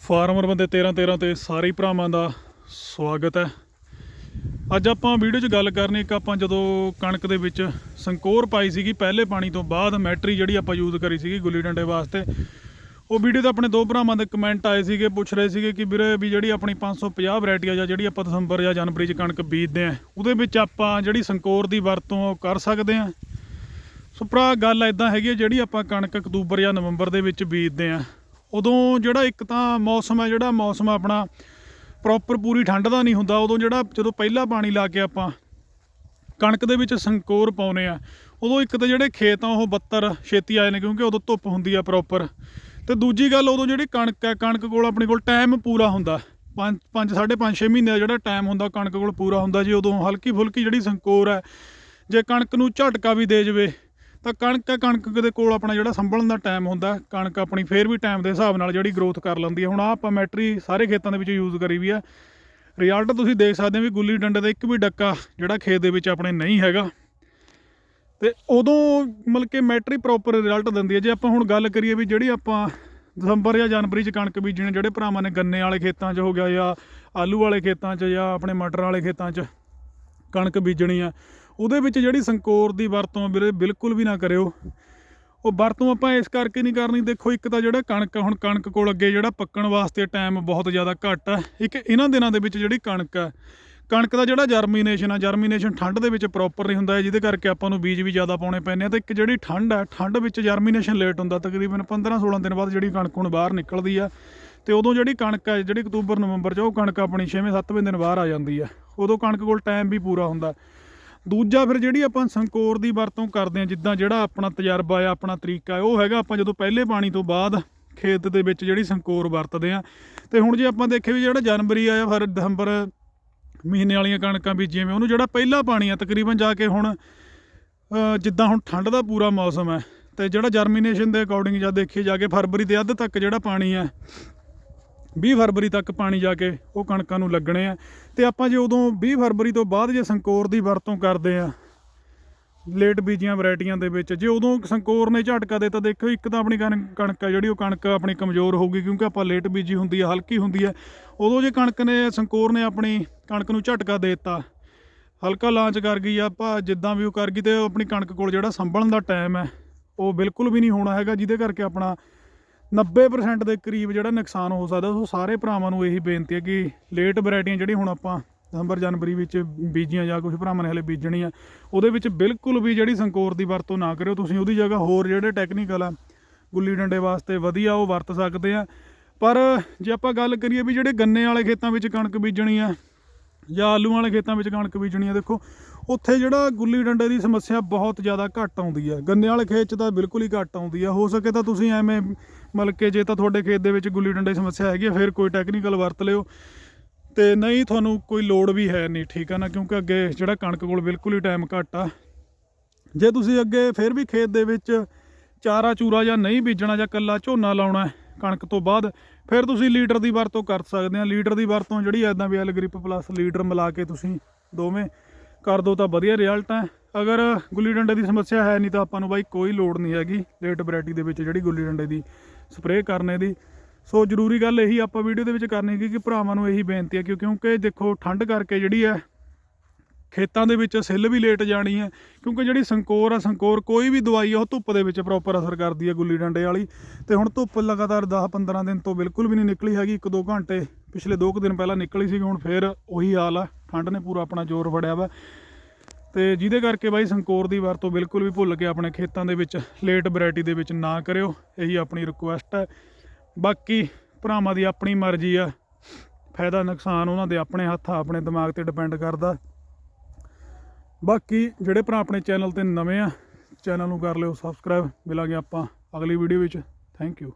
Farmer ਬੰਦੇ 13 13 ਤੇ ਸਾਰੇ ਭਰਾਵਾਂ ਦਾ ਸਵਾਗਤ ਹੈ। ਅੱਜ ਆਪਾਂ ਵੀਡੀਓ 'ਚ ਗੱਲ ਕਰਨੀ, ਇੱਕ ਆਪਾਂ ਜਦੋਂ ਕਣਕ ਦੇ ਵਿੱਚ ਸੰਕੋਰ ਪਾਈ ਸੀਗੀ, ਪਹਿਲੇ ਪਾਣੀ ਤੋਂ ਬਾਅਦ ਮੈਟਰੀ ਜਿਹੜੀ ਆਪਾਂ ਯੂਜ਼ ਕਰੀ ਸੀਗੀ ਗੁੱਲੀ ਡੰਡੇ ਵਾਸਤੇ, ਉਹ ਵੀਡੀਓ ਤੇ ਆਪਣੇ ਦੋ ਭਰਾਵਾਂ ਦੇ ਕਮੈਂਟ ਆਏ ਸੀਗੇ, ਪੁੱਛ ਰਹੇ ਸੀਗੇ ਕਿ ਵੀਰੇ ਵੀ ਜਿਹੜੀ ਆਪਣੀ 550 ਵੈਰਾਈਟੀ ਆ ਜਾਂ ਜਿਹੜੀ ਆਪਾਂ ਦਸੰਬਰ ਜਾਂ ਜਨਵਰੀ 'ਚ ਕਣਕ ਬੀਜਦੇ ਆ ਉਹਦੇ ਵਿੱਚ ਆਪਾਂ ਜਿਹੜੀ ਸੰਕੋਰ ਦੀ ਵਰਤੋਂ ਉਹ ਕਰ ਸਕਦੇ ਆ ਸੋ ਭਰਾ, ਗੱਲ ਐਦਾਂ ਹੈਗੀ ਆ, ਜਿਹੜੀ ਆਪਾਂ ਕਣਕ ਅਕਤੂਬਰ ਜਾਂ ਨਵੰਬਰ ਦੇ ਵਿੱਚ ਬੀਜਦੇ ਆ ਉਦੋਂ ਜਿਹੜਾ ਇੱਕ ਤਾਂ ਮੌਸਮ ਹੈ, ਜਿਹੜਾ ਮੌਸਮ ਆਪਣਾ ਪ੍ਰੋਪਰ ਪੂਰੀ ਠੰਡ ਦਾ ਨਹੀਂ ਹੁੰਦਾ, ਉਦੋਂ ਜਿਹੜਾ ਜਦੋਂ ਪਹਿਲਾ ਪਾਣੀ ਲਾ ਕੇ ਆਪਾਂ ਕਣਕ ਦੇ ਵਿੱਚ ਸੰਕੋਰ ਪਾਉਨੇ ਆ ਉਦੋਂ ਇੱਕ ਤਾਂ ਜਿਹੜੇ ਖੇਤ ਆ, ਉਹ ਬੱਤਰ ਛੇਤੀ ਆਏ ਨੇ ਕਿਉਂਕਿ ਉਦੋਂ ਧੁੱਪ ਹੁੰਦੀ ਆ ਪ੍ਰੋਪਰ ਤੇ ਦੂਜੀ ਗੱਲ ਉਦੋਂ ਜਿਹੜੀ ਕਣਕ ਹੈ, ਕਣਕ ਕੋਲ ਆਪਣੇ ਕੋਲ ਟਾਈਮ ਪੂਰਾ ਹੁੰਦਾ 5 5 5.5 6 ਮਹੀਨੇ ਦਾ ਜਿਹੜਾ ਟਾਈਮ ਹੁੰਦਾ, ਕਣਕ ਕੋਲ ਪੂਰਾ ਹੁੰਦਾ, ਜੀ ਉਦੋਂ ਹਲਕੀ ਫੁਲਕੀ ਜਿਹੜੀ ਸੰਕੋਰ ਹੈ, ਜੇ ਕਣਕ ਨੂੰ ਝਟਕਾ ਵੀ ਦੇ ਜਵੇ ਤਾਂ ਕਣਕ ਕਣਕ ਦੇ ਕੋਲ ਆਪਣਾ ਜਿਹੜਾ ਸੰਭਲਣ ਦਾ ਟਾਈਮ ਹੁੰਦਾ ਕਣਕ ਆਪਣੀ ਫੇਰ ਵੀ ਟਾਈਮ ਦੇ ਹਿਸਾਬ ਨਾਲ ਜਿਹੜੀ ਗਰੋਥ ਕਰ ਲੈਂਦੀ ਹੈ। ਹੁਣ ਆ ਆਪਾਂ ਮੈਟਰੀ ਸਾਰੇ ਖੇਤਾਂ ਦੇ ਵਿੱਚ ਯੂਜ਼ ਕਰੀ ਵੀ ਆ ਰਿਜ਼ਲਟ ਤੁਸੀਂ ਦੇਖ ਸਕਦੇ ਹੋ ਵੀ ਗੁੱਲੀ ਡੰਡੇ ਦਾ ਇੱਕ ਵੀ ਡੱਕਾ ਜਿਹੜਾ ਖੇਤ ਦੇ ਵਿੱਚ ਆਪਣੇ ਨਹੀਂ ਹੈਗਾ। ਤੇ ਉਦੋਂ ਮਤਲਬ ਕਿ ਮੈਟਰੀ ਪ੍ਰੋਪਰ ਰਿਜ਼ਲਟ ਦਿੰਦੀ ਹੈ। ਜੇ ਆਪਾਂ ਹੁਣ ਗੱਲ ਕਰੀਏ ਵੀ ਜਿਹੜੀ ਆਪਾਂ ਦਸੰਬਰ ਜਾਂ ਜਨਵਰੀ ਚ ਕਣਕ ਬੀਜਣੀ ਜਿਹੜੇ ਭਰਾਵਾਂ ਨੇ ਗੰਨੇ ਵਾਲੇ ਖੇਤਾਂ 'ਚ ਹੋ ਗਿਆ ਜਾਂ ਆਲੂ ਵਾਲੇ ਖੇਤਾਂ 'ਚ ਜਾਂ ਆਪਣੇ ਮਟਰ ਵਾਲੇ ਖੇਤਾਂ 'ਚ ਕਣਕ ਬੀਜਣੀ ਆ ਉਹਦੇ ਵਿੱਚ ਜਿਹੜੀ ਸੰਕੋਰ ਦੀ ਵਰਤੋਂ ਵੀਰੇ ਬਿਲਕੁਲ ਵੀ ਨਾ ਕਰਿਓ। ਉਹ ਵਰਤੋਂ ਆਪਾਂ ਇਸ ਕਰਕੇ ਨਹੀਂ ਕਰਨੀ ਦੇਖੋ ਇੱਕ ਤਾਂ ਜਿਹੜਾ ਕਣਕ ਆ, ਹੁਣ ਕਣਕ ਕੋਲ ਅੱਗੇ ਜਿਹੜਾ ਪੱਕਣ ਵਾਸਤੇ ਟਾਈਮ ਬਹੁਤ ਜ਼ਿਆਦਾ ਘੱਟ ਆ। ਇੱਕ ਇਹਨਾਂ ਦਿਨਾਂ ਦੇ ਵਿੱਚ ਜਿਹੜੀ ਕਣਕ ਆ ਕਣਕ ਦਾ ਜਿਹੜਾ ਜਰਮੀਨੇਸ਼ਨ ਆ ਜਰਮੀਨੇਸ਼ਨ ਠੰਡ ਦੇ ਵਿੱਚ ਪ੍ਰੋਪਰ ਨਹੀਂ ਹੁੰਦਾ ਜਿਹਦੇ ਕਰਕੇ ਆਪਾਂ ਨੂੰ ਬੀਜ ਵੀ ਜ਼ਿਆਦਾ ਪਾਉਣੇ ਪੈਂਦੇ ਆ। ਤੇ ਇੱਕ ਜਿਹੜੀ ਠੰਡ ਆ ਠੰਡ ਵਿੱਚ ਜਰਮੀਨੇਸ਼ਨ ਲੇਟ ਹੁੰਦਾ ਤਕਰੀਬਨ 15-16 ਦਿਨ ਬਾਅਦ ਜਿਹੜੀ ਕਣਕ ਹੁਣ ਬਾਹਰ ਨਿਕਲਦੀ ਆ। ਤੇ ਉਦੋਂ ਜਿਹੜੀ ਕਣਕ ਹੈ ਜਿਹੜੀ ਅਕਤੂਬਰ ਨਵੰਬਰ 'ਚ ਉਹ ਕਣਕ ਆਪਣੀ 6ਵੇਂ-7ਵੇਂ ਦਿਨ ਬਾਹਰ ਆ ਜਾਂਦੀ ਆ। ਉਦੋਂ ਕਣਕ ਕੋਲ ਟਾਈਮ ਵੀ ਪੂਰਾ ਹੁੰਦਾ। ਦੂਜਾ ਫਿਰ ਜਿਹੜੀ ਆਪਾਂ ਸੰਕੋਰ ਦੀ ਵਰਤੋਂ ਕਰਦੇ ਆ ਜਿੱਦਾਂ ਜਿਹੜਾ ਆਪਣਾ ਤਜਰਬਾ ਆ, ਆਪਣਾ ਤਰੀਕਾ ਹੈ ਉਹ ਹੈਗਾ ਆਪਾਂ ਜਦੋਂ ਪਹਿਲੇ ਪਾਣੀ ਤੋਂ ਬਾਅਦ ਖੇਤ ਦੇ ਵਿੱਚ ਜਿਹੜੀ ਸੰਕੋਰ ਵਰਤਦੇ ਆ ਤੇ ਹੁਣ ਜੇ ਆਪਾਂ ਦੇਖੇ ਵੀ ਜਿਹੜਾ ਜਨਵਰੀ ਆ ਫਿਰ ਦਸੰਬਰ ਮਹੀਨੇ ਵਾਲੀਆਂ ਕਣਕਾਂ ਬੀਜੀਆਂ ਵੀ ਉਹਨੂੰ ਜਿਹੜਾ ਪਹਿਲਾ ਪਾਣੀ ਆ, ਤਕਰੀਬਨ ਜਾ ਕੇ ਹੁਣ ਜਿੱਦਾਂ ਹੁਣ ਠੰਡ ਦਾ ਪੂਰਾ ਮੌਸਮ ਹੈ, ਤੇ ਜਿਹੜਾ ਜਰਮੀਨੇਸ਼ਨ ਦੇ ਅਕੋਰਡਿੰਗ ਜਦ ਦੇਖੀ ਜਾ ਕੇ ਫਰਵਰੀ ਦੇ ਅੱਧ ਤੱਕ ਜਿਹੜਾ ਪਾਣੀ ਹੈ 20 ਫਰਵਰੀ ਤੱਕ ਪਾਣੀ ਜਾ ਕੇ ਉਹ ਕਣਕਾਂ ਨੂੰ ਲੱਗਣੇ ਆ। ਤੇ ਆਪਾਂ ਜੇ ਉਦੋਂ 20 ਫਰਵਰੀ ਤੋਂ ਬਾਅਦ ਜੇ ਸੰਕੋਰ ਦੀ ਵਰਤੋਂ ਕਰਦੇ ਆ, ਲੇਟ ਬੀਜੀਆਂ ਵੈਰਾਈਟੀਆਂ ਦੇ ਵਿੱਚ, ਜੇ ਉਦੋਂ ਸੰਕੋਰ ਨੇ ਝਟਕਾ ਦੇ ਤਾਂ ਦੇਖੋ ਇੱਕ ਤਾਂ ਆਪਣੀ ਕਣ- ਕਣਕ ਆ ਜਿਹੜੀ, ਉਹ ਕਣਕ ਆਪਣੀ ਕਮਜ਼ੋਰ ਹੋਊਗੀ, ਕਿਉਂਕਿ ਆਪਾਂ ਲੇਟ ਬੀਜੀ ਹੁੰਦੀ ਆ, ਹਲਕੀ ਹੁੰਦੀ ਆ। ਉਦੋਂ ਜੇ ਕਣਕ ਨੇ, ਸੰਕੋਰ ਨੇ ਆਪਣੀ ਕਣਕ ਨੂੰ ਝਟਕਾ ਦੇ ਦਿੱਤਾ, ਹਲਕਾ ਲਾਂਚ ਕਰ ਗਈ ਆ ਆਪਾਂ ਜਿੱਦਾਂ ਵੀ ਉਹ ਕਰ ਗਈ, ਤੇ ਉਹ ਆਪਣੀ ਕਣਕ ਕੋਲ ਜਿਹੜਾ ਸੰਭਲਣ ਦਾ ਟਾਈਮ ਹੈ, ਉਹ ਬਿਲਕੁਲ ਵੀ ਨਹੀਂ ਹੋਣਾ ਹੈਗਾ, ਜਿਹਦੇ ਕਰਕੇ ਆਪਣਾ 90% ਦੇ ਕਰੀਬ ਜਿਹੜਾ ਨੁਕਸਾਨ ਹੋ ਸਕਦਾ ਉਹ ਸਾਰੇ ਭਰਾਵਾਂ ਨੂੰ ਇਹੀ ਬੇਨਤੀ ਹੈ ਕਿ ਲੇਟ ਵੈਰਾਈਟੀਆਂ ਜਿਹੜੀ ਹੁਣ ਆਪਾਂ ਦਸੰਬਰ ਜਨਵਰੀ ਵਿੱਚ ਬੀਜੀਆਂ ਜਾਂ ਕੁਝ ਭਰਾਵਾਂ ਨੇ ਹਲੇ ਬੀਜਣੀ ਆ ਉਹਦੇ ਵਿੱਚ ਬਿਲਕੁਲ ਵੀ ਜਿਹੜੀ ਸੰਕੋਰ ਦੀ ਵਰਤੋਂ ਨਾ ਕਰਿਓ। ਤੁਸੀਂ ਉਹਦੀ ਜਗ੍ਹਾ ਹੋਰ ਜਿਹੜੇ ਟੈਕਨੀਕਲ ਆ, ਗੁੱਲੀ ਡੰਡੇ ਵਾਸਤੇ ਵਧੀਆ ਉਹ ਵਰਤ ਸਕਦੇ ਆ। ਪਰ ਜੇ ਆਪਾਂ ਗੱਲ ਕਰੀਏ ਵੀ ਜਿਹੜੇ ਗੰਨੇ ਵਾਲੇ ਖੇਤਾਂ ਵਿੱਚ ਕਣਕ ਬੀਜਣੀ ਆ, ਜਾਂ ਆਲੂ ਵਾਲੇ ਖੇਤਾਂ ਵਿੱਚ ਕਣਕ ਬੀਜਣੀ ਆ, ਦੇਖੋ, ਉੱਥੇ ਜਿਹੜਾ ਗੁੱਲੀ ਡੰਡੇ ਦੀ ਸਮੱਸਿਆ ਬਹੁਤ ਜ਼ਿਆਦਾ ਘੱਟ ਆਉਂਦੀ ਆ। ਗੰਨੇ ਵਾਲੇ ਖੇਤ 'ਚ ਤਾਂ ਬਿਲਕੁਲ ਹੀ ਘੱਟ ਆਉਂਦੀ ਆ। ਹੋ ਸਕੇ ਤਾਂ ਤੁਸੀਂ ਐਵੇਂ ਮਤਲਬ ਕਿ ਜੇ ਤਾਂ ਤੁਹਾਡੇ ਖੇਤ ਦੇ ਵਿੱਚ ਗੁੱਲੀ ਡੰਡੇ ਦੀ ਸਮੱਸਿਆ ਹੈਗੀ ਹੈ ਫਿਰ ਕੋਈ ਟੈਕਨੀਕਲ ਵਰਤ ਲਿਓ। ਤੇ ਨਹੀਂ ਤੁਹਾਨੂੰ ਕੋਈ ਲੋੜ ਵੀ ਹੈ ਨਹੀਂ, ਠੀਕ ਆ ਨਾ? ਕਿਉਂਕਿ ਅੱਗੇ ਜਿਹੜਾ ਕਣਕ ਕੋਲ ਬਿਲਕੁਲ ਹੀ ਟਾਈਮ ਘੱਟ ਆ। ਜੇ ਤੁਸੀਂ ਅੱਗੇ ਫਿਰ ਵੀ ਖੇਤ ਦੇ ਵਿੱਚ ਚਾਰਾ ਚੂਰਾ ਜਾਂ ਨਹੀਂ ਬੀਜਣਾ ਜਾਂ ਕੱਲਾ ਝੋਨਾ ਲਾਉਣਾ ਕਣਕ ਤੋਂ ਬਾਅਦ, ਫਿਰ ਤੁਸੀਂ ਲੀਟਰ ਦੀ ਵਰਤੋਂ ਕਰ ਸਕਦੇ ਆ। ਲੀਟਰ ਦੀ ਵਰਤੋਂ ਜਿਹੜੀ ਐਦਾਂ ਵੀ ਐਲ ਗ੍ਰਿਪ ਪਲੱਸ ਲੀਟਰ ਮਿਲਾ ਕੇ ਤੁਸੀਂ ਦੋਵੇਂ ਕਰ ਦੋ ਤਾਂ ਵਧੀਆ ਰਿਜ਼ਲਟ ਹੈ ਅਗਰ ਗੁੱਲੀ ਡੰਡੇ ਦੀ ਸਮੱਸਿਆ ਹੈ ਨਹੀਂ ਤਾਂ ਆਪਾਂ ਨੂੰ ਬਾਈ ਕੋਈ ਲੋੜ ਨਹੀਂ ਹੈਗੀ। ਲੇਟ ਵੈਰਾਈਟੀ ਦੇ ਵਿੱਚ ਜਿਹੜੀ ਗੁੱਲੀ ਡੰਡੇ ਦੀ ਸਪਰੇਅ ਕਰਨੇ ਦੀ। ਸੋ ਜ਼ਰੂਰੀ ਗੱਲ ਇਹੀ ਆਪਾਂ ਵੀਡੀਓ ਦੇ ਵਿੱਚ ਕਰਨੀ ਹੈ ਕਿ ਭਰਾਵਾਂ ਨੂੰ ਇਹੀ ਬੇਨਤੀ ਹੈ ਕਿ ਕਿਉਂਕਿ ਦੇਖੋ, ਠੰਡ ਕਰਕੇ ਜਿਹੜੀ ਹੈ, ਖੇਤਾਂ ਦੇ ਵਿੱਚ ਸਿੱਲ ਵੀ ਲੇਟ ਜਾਣੀ ਹੈ, ਕਿਉਂਕਿ ਜਿਹੜੀ ਸੰਕੋਰ ਆ, ਸੰਕੋਰ ਕੋਈ ਵੀ ਦਵਾਈ ਆ, ਉਹ ਧੁੱਪ ਦੇ ਵਿੱਚ ਪ੍ਰੋਪਰ ਅਸਰ ਕਰਦੀ ਹੈ ਗੁੱਲੀ ਡੰਡੇ ਵਾਲੀ। ਤੇ ਹੁਣ ਧੁੱਪ ਲਗਾਤਾਰ 10-15 ਦਿਨ ਤੋਂ ਬਿਲਕੁਲ ਵੀ ਨਹੀਂ ਨਿਕਲੀ ਹੈਗੀ। 1-2 ਘੰਟੇ ਪਿਛਲੇ 2 ਦਿਨ ਪਹਿਲਾਂ ਨਿਕਲੀ ਸੀ ਹੁਣ ਫੇਰ ਉਹੀ ਹਾਲ ਆ। ਠੰਡ ਨੇ ਪੂਰਾ ਆਪਣਾ ਜ਼ੋਰ ਫੜਿਆ ਵਾ। ਤੇ ਜਿਹਦੇ ਕਰਕੇ ਬਾਈ ਸੰਕੋਰ ਦੀ ਵਰਤੋਂ ਬਿਲਕੁਲ ਵੀ ਭੁੱਲ ਕੇ ਆਪਣੇ ਖੇਤਾਂ ਦੇ ਵਿੱਚ ਲੇਟ ਵੈਰਾਈਟੀ ਦੇ ਵਿੱਚ ਨਾ ਕਰਿਓ, ਇਹੀ ਆਪਣੀ ਰਿਕੁਐਸਟ ਹੈ। ਬਾਕੀ ਭਰਾਵਾਂ ਦੀ ਆਪਣੀ ਮਰਜ਼ੀ ਆ, ਫਾਇਦਾ ਨੁਕਸਾਨ ਉਹਨਾਂ ਦੇ ਆਪਣੇ ਹੱਥ ਆ ਆਪਣੇ ਦਿਮਾਗ ਤੇ ਡਿਪੈਂਡ ਕਰਦਾ। ਬਾਕੀ ਜਿਹੜੇ ਭਰਾ ਆਪਣੇ ਚੈਨਲ ਤੇ ਨਵੇਂ ਆ ਚੈਨਲ ਨੂੰ ਕਰ ਲਿਓ ਸਬਸਕ੍ਰਾਈਬ ਮਿਲਾਂਗੇ ਆਪਾਂ ਅਗਲੀ ਵੀਡੀਓ ਵਿੱਚ। Thank you